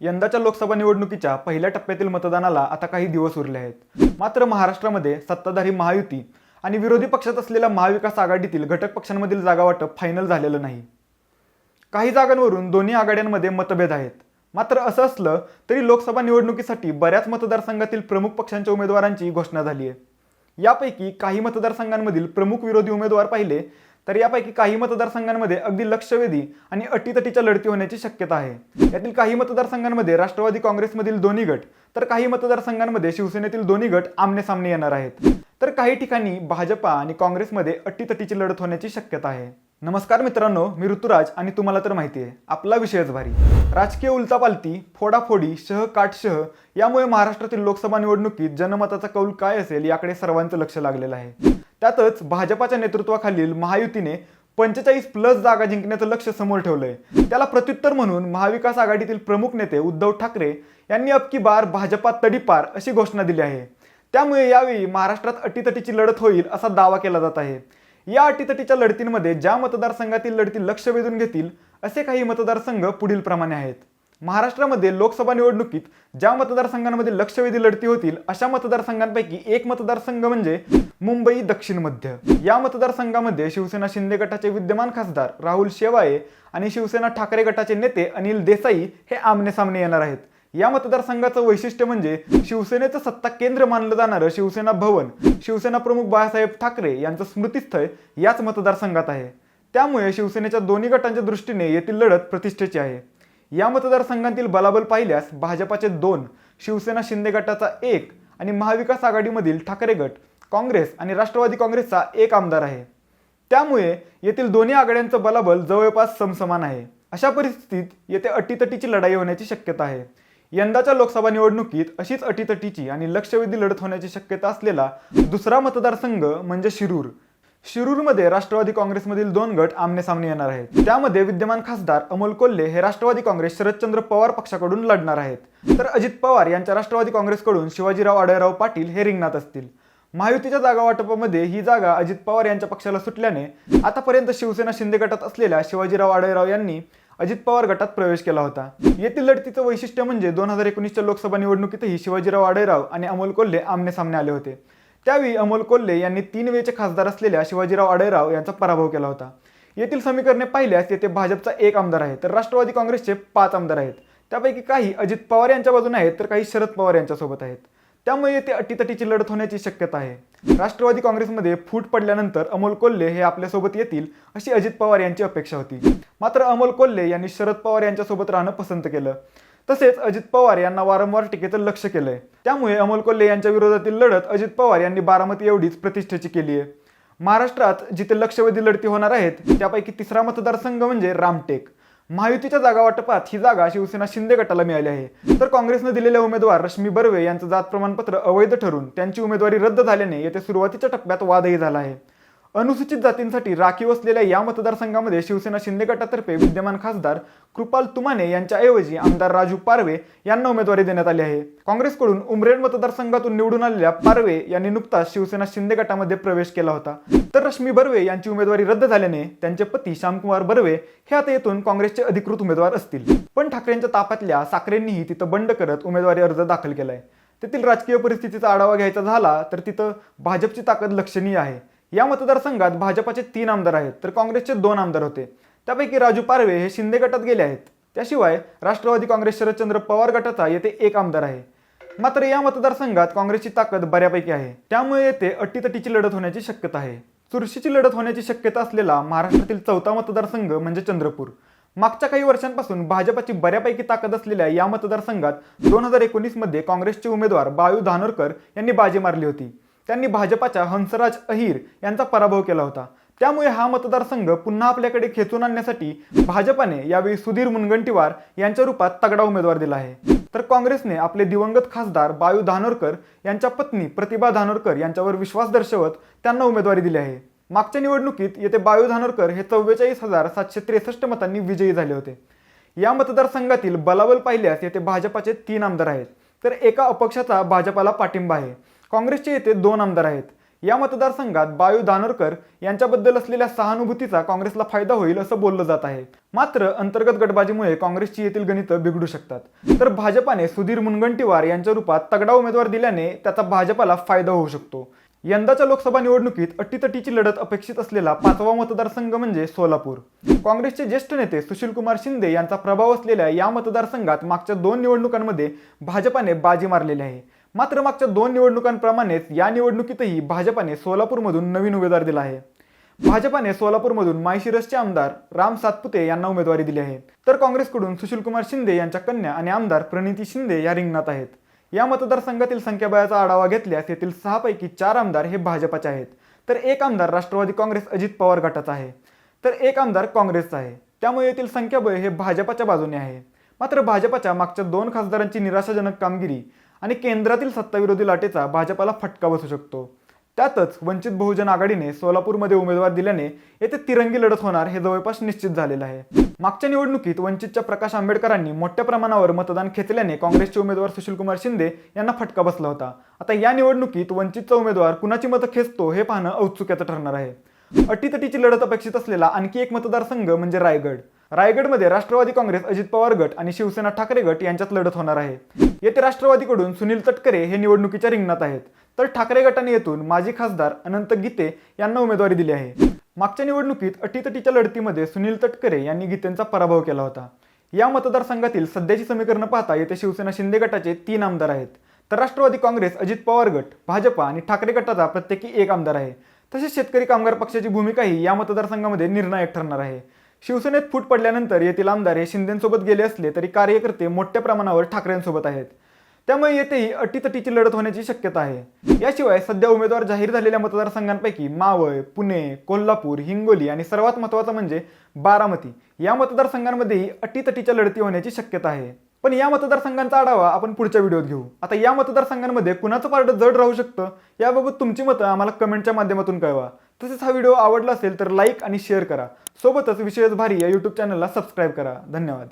यंदाच्या लोकसभा निवडणुकीच्या पहिल्या टप्प्यातील मतदानाला आता काही दिवस उरले आहेत. मात्र महाराष्ट्रामध्ये सत्ताधारी महायुती आणि विरोधी पक्षात असलेल्या महाविकास आघाडीतील घटक पक्षांमधील जागा वाटप फायनल झालेलं नाही. काही जागांवरून दोन्ही आघाड्यांमध्ये मतभेद आहेत. मात्र असं असलं तरी लोकसभा निवडणुकीसाठी बऱ्याच मतदारसंघातील प्रमुख पक्षांच्या उमेदवारांची घोषणा झाली आहे यापैकी काही मतदारसंघांमधील प्रमुख विरोधी उमेदवार पाहिले तर यापैकी काही मतदारसंघांमध्ये अगदी लक्षवेधी आणि अटीतटीच्या लढती होण्याची शक्यता आहे. यातील काही मतदारसंघांमध्ये राष्ट्रवादी काँग्रेसमधील दोन्ही गट तर काही मतदारसंघांमध्ये शिवसेनेतील दोन्ही गट आमने सामने येणार आहेत. तर काही ठिकाणी भाजपा आणि काँग्रेसमध्ये अटीतटीची लढत होण्याची शक्यता आहे. नमस्कार मित्रांनो मी ऋतुराज आणि तुम्हाला तर माहिती आहे आपला विषयच भारी. राजकीय उलतापालती फोडाफोडी शह काटशह यामुळे महाराष्ट्रातील लोकसभा निवडणुकीत जनमताचा कौल काय असेल याकडे सर्वांचं लक्ष लागलेलं आहे. त्यातच भाजपाच्या नेतृत्वाखालील महायुतीने पंचेचाळीस प्लस जागा जिंकण्याचं लक्ष समोर ठेवलंय. त्याला प्रत्युत्तर म्हणून महाविकास आघाडीतील प्रमुख नेते उद्धव ठाकरे यांनी अबकी बार भाजपा तडीपार अशी घोषणा दिली आहे. त्यामुळे यावेळी महाराष्ट्रात अटीतटीची लढत होईल असा दावा केला जात आहे. या अटीतटीच्या लढतींमध्ये ज्या मतदारसंघातील लढती लक्ष वेधून घेतील असे काही मतदारसंघ पुढील प्रमाणे आहेत. महाराष्ट्रामध्ये लोकसभा निवडणुकीत ज्या मतदारसंघांमध्ये लक्षवेधी लढती होतील अशा मतदारसंघांपैकी एक मतदारसंघ म्हणजे मुंबई दक्षिण मध्य. या मतदारसंघामध्ये शिवसेना शिंदे गटाचे विद्यमान खासदार राहुल शेवाळे आणि शिवसेना ठाकरे गटाचे नेते अनिल देसाई हे आमने सामने येणार आहेत. या मतदारसंघाचं वैशिष्ट्य म्हणजे शिवसेनेचं सत्ता केंद्र मानलं जाणारं शिवसेना भवन शिवसेना प्रमुख बाळासाहेब ठाकरे यांचं स्मृतीस्थळ याच मतदारसंघात आहे. त्यामुळे शिवसेनेच्या दोन्ही गटांच्या दृष्टीने येथील लढत प्रतिष्ठेची आहे. या मतदारसंघातील बलाबल पाहिल्यास भाजपाचे दोन शिवसेना शिंदे गटाचा एक आणि महाविकास आघाडीमधील ठाकरे गट काँग्रेस आणि राष्ट्रवादी काँग्रेसचा एक आमदार आहे. त्यामुळे येथील दोन्ही आघाड्यांचं बलाबल जवळपास समसमान आहे. अशा परिस्थितीत येथे अटीतटीची लढाई होण्याची शक्यता आहे. यंदाच्या लोकसभा निवडणुकीत अशीच अटीतटीची आणि लक्षवेधी लढत होण्याची शक्यता असलेला दुसरा मतदारसंघ म्हणजे शिरूर. शिरूरमध्ये राष्ट्रवादी काँग्रेसमधील दोन गट आमने सामने येणार आहेत. त्यामध्ये विद्यमान खासदार अमोल कोल्हे हे राष्ट्रवादी काँग्रेस शरदचंद्र पवार पक्षाकडून लढणार आहेत. तर अजित पवार यांच्या राष्ट्रवादी काँग्रेसकडून शिवाजीराव आढळराव पाटील हे रिंगणात असतील. महायुतीच्या जागा वाटपामध्ये ही जागा अजित पवार यांच्या पक्षाला सुटल्याने आतापर्यंत शिवसेना शिंदे गटात असलेल्या शिवाजीराव आढळराव यांनी अजित पवार गटात प्रवेश केला होता. येथील लढतीचं वैशिष्ट्य म्हणजे दोन हजार एकोणीसच्या लोकसभा निवडणुकीतही शिवाजीराव आढळराव आणि अमोल कोल्हे आमने सामने आले होते. त्यावेळी अमोल कोल्हे यांनी तीन वेळचे खासदार असलेल्या शिवाजीराव आडेराव यांचा पराभव केला होता. येथील समीकरणे पाहिल्यास येथे भाजपचा एक आमदार आहे तर राष्ट्रवादी काँग्रेसचे पाच आमदार आहेत. त्यापैकी काही अजित पवार यांच्या बाजूने आहेत तर काही शरद पवार यांच्यासोबत आहेत. त्यामुळे येथे अटीतटीची लढत होण्याची शक्यता आहे. राष्ट्रवादी काँग्रेसमध्ये फूट पडल्यानंतर अमोल कोल्हे हे आपल्यासोबत येतील अशी अजित पवार यांची अपेक्षा होती. मात्र अमोल कोल्हे यांनी शरद पवार यांच्यासोबत राहणं पसंत केलं. तसेच अजित पवार यांना वारंवार टीकेचं लक्ष केलंय. त्यामुळे अमोल कोल्हे यांच्या विरोधातील लढत अजित पवार यांनी बारामती एवढीच प्रतिष्ठेची केली आहे. महाराष्ट्रात जिथे लक्षवेधी लढती होणार आहेत त्यापैकी तिसरा मतदारसंघ म्हणजे रामटेक. महायुतीच्या जागा वाटपात ही जागा शिवसेना शिंदे गटाला मिळाली आहे. तर काँग्रेसनं दिलेले उमेदवार रश्मी बर्वे यांचं जात प्रमाणपत्र अवैध ठरून त्यांची उमेदवारी रद्द झाल्याने येथे सुरुवातीच्या टप्प्यात वादही झाला आहे. अनुसूचित जातींसाठी राखीव असलेल्या या मतदारसंघामध्ये शिवसेना शिंदे गटातर्फे विद्यमान खासदार कृपाल तुमाने यांच्याऐवजी आमदार राजू पारवे यांना उमेदवारी देण्यात आली आहे. काँग्रेसकडून उमरेड मतदारसंघातून निवडून आलेल्या पारवे यांनी नुकताच शिवसेना शिंदे गटामध्ये प्रवेश केला होता. तर रश्मी बर्वे यांची उमेदवारी रद्द झाल्याने त्यांचे पती श्यामकुमार बर्वे हे आता येथून काँग्रेसचे अधिकृत उमेदवार असतील. पण ठाकरेंच्या तापातल्या साखरेंनीही तिथं बंड करत उमेदवारी अर्ज दाखल केलाय. तेथील राजकीय परिस्थितीचा आढावा घ्यायचा झाला तर तिथं भाजपची ताकद लक्षणीय आहे. या मतदारसंघात भाजपाचे तीन आमदार आहेत तर काँग्रेसचे दोन आमदार होते. त्यापैकी राजू पारवे हे शिंदे गटात गेले आहेत. त्याशिवाय राष्ट्रवादी काँग्रेस शरदचंद्र पवार गटाचा येथे एक आमदार आहे. मात्र या मतदारसंघात काँग्रेसची ताकद बऱ्यापैकी आहे. त्यामुळे येथे अटीतटीची लढत होण्याची शक्यता आहे. चुरशीची लढत होण्याची शक्यता असलेला महाराष्ट्रातील चौथा मतदारसंघ म्हणजे चंद्रपूर. मागच्या काही वर्षांपासून भाजपाची बऱ्यापैकी ताकद असलेल्या या मतदारसंघात दोन हजार एकोणीसमध्ये काँग्रेसचे उमेदवार बाळू धानोरकर यांनी बाजी मारली होती. त्यांनी भाजपाच्या हंसराज अहिर यांचा पराभव केला होता. त्यामुळे हा मतदारसंघ पुन्हा आपल्याकडे खेचून आणण्यासाठी भाजपाने यावेळी सुधीर मुनगंटीवार यांच्या रूपात तगडा उमेदवार दिला आहे. तर काँग्रेसने आपले दिवंगत खासदार बायू धानोरकर यांच्या पत्नी प्रतिभा धानोरकर यांच्यावर विश्वास दर्शवत त्यांना उमेदवारी दिली आहे. मागच्या निवडणुकीत येथे बायू धानोरकर हे चव्वेचाळीस हजार सातशे त्रेसष्ट मतांनी विजयी झाले होते. या मतदारसंघातील बलाबल पाहिल्यास येथे भाजपाचे तीन आमदार आहेत. तर एका अपक्षाचा भाजपाला पाठिंबा आहे. काँग्रेसचे येथे दोन आमदार आहेत. या मतदारसंघात बायू दानोरकर यांच्याबद्दल असलेल्या सहानुभूतीचा काँग्रेसला फायदा होईल असं बोललं जात आहे. मात्र अंतर्गत गटबाजीमुळे काँग्रेसची येथील गणितं बिघडू शकतात. तर भाजपाने सुधीर मुनगंटीवार यांच्या रूपात तगडा उमेदवार दिल्याने त्याचा भाजपाला फायदा होऊ शकतो. यंदाच्या लोकसभा निवडणुकीत अटीतटीची लढत अपेक्षित असलेला पाचवा मतदारसंघ म्हणजे सोलापूर. काँग्रेसचे ज्येष्ठ नेते सुशीलकुमार शिंदे यांचा प्रभाव असलेल्या या मतदारसंघात मागच्या दोन निवडणुकांमध्ये भाजपाने बाजी मारलेली आहे. मात्र मागच्या दोन निवडणुकांप्रमाणेच या निवडणुकीतही भाजपाने सोलापूरमधून नवीन उमेदवार दिला आहे. भाजपाने सोलापूरमधून मायशिरसचे आमदार राम सातपुते यांना उमेदवारी दिली आहे. तर काँग्रेसकडून सुशीलकुमार शिंदे यांच्या कन्या आणि आमदार प्रणिती शिंदे या रिंगणात आहेत. या मतदारसंघातील संख्याबळाचा आढावा घेतल्यास येथील सहापैकी चार आमदार हे भाजपाचे आहेत. तर एक आमदार राष्ट्रवादी काँग्रेस अजित पवार गटाचा आहे. तर एक आमदार काँग्रेसचा आहे. त्यामुळे येथील संख्याबळ हे भाजपाच्या बाजूने आहे. मात्र भाजपाच्या मागच्या दोन खासदारांची निराशाजनक कामगिरी आणि केंद्रातील सत्ताविरोधी लाटेचा भाजपाला फटका बसू शकतो. त्यातच वंचित बहुजन आघाडीने सोलापूरमध्ये उमेदवार दिल्याने येथे तिरंगी लढत होणार हे जवळपास निश्चित झालेलं आहे. मागच्या निवडणुकीत वंचितच्या प्रकाश आंबेडकरांनी मोठ्या प्रमाणावर मतदान खेचल्याने काँग्रेसचे उमेदवार सुशीलकुमार शिंदे यांना फटका बसला होता. आता या निवडणुकीत वंचितचा उमेदवार कुणाची मतं खेचतो हे पाहणं औत्सुक्याचं ठरणार आहे. अटीतटीची लढत अपेक्षित असलेला आणखी एक मतदारसंघ म्हणजे रायगड. रायगडमध्ये राष्ट्रवादी काँग्रेस अजित पवार गट आणि शिवसेना ठाकरे गट यांच्यात लढत होणार आहे. येथे राष्ट्रवादीकडून सुनील तटकरे हे निवडणुकीच्या रिंगणात आहेत. तर ठाकरे गटाने येथून माजी खासदार अनंत गीते यांना उमेदवारी दिली आहे. मागच्या निवडणुकीत अटीतटीच्या लढतीमध्ये सुनील तटकरे यांनी गीतेंचा पराभव केला होता. या मतदारसंघातील सध्याची समीकरणं पाहता येथे शिवसेना शिंदे गटाचे तीन आमदार आहेत. तर राष्ट्रवादी काँग्रेस अजित पवार गट भाजपा आणि ठाकरे गटाचा प्रत्येकी एक आमदार आहे. तसेच शेतकरी कामगार पक्षाची भूमिकाही या मतदारसंघामध्ये निर्णायक ठरणार आहे. शिवसेनेत फूट पडल्यानंतर येथील आमदार हे शिंदेसोबत गेले असले तरी कार्यकर्ते मोठ्या प्रमाणावर ठाकरेंसोबत आहेत. त्यामुळे येथेही अटीतटीची लढत होण्याची शक्यता आहे. याशिवाय सध्या उमेदवार जाहीर झालेल्या मतदारसंघांपैकी मावळ पुणे कोल्हापूर हिंगोली आणि सर्वात महत्त्वाचं म्हणजे बारामती या मतदारसंघांमध्येही अटीतटीच्या लढती होण्याची शक्यता आहे. पण या मतदारसंघांचा आढावा आपण पुढच्या व्हिडिओत घेऊ. आता या मतदारसंघांमध्ये कुणाचं पार्ट जड राहू शकतं याबाबत तुमची मतं आम्हाला कमेंटच्या माध्यमातून कळवा. तसेच हा व्हिडिओ आवडला असेल तर लाईक आणि शेअर करा. सोबतच विशेष भारी या यूट्यूब चॅनलला सबस्क्राईब करा. धन्यवाद.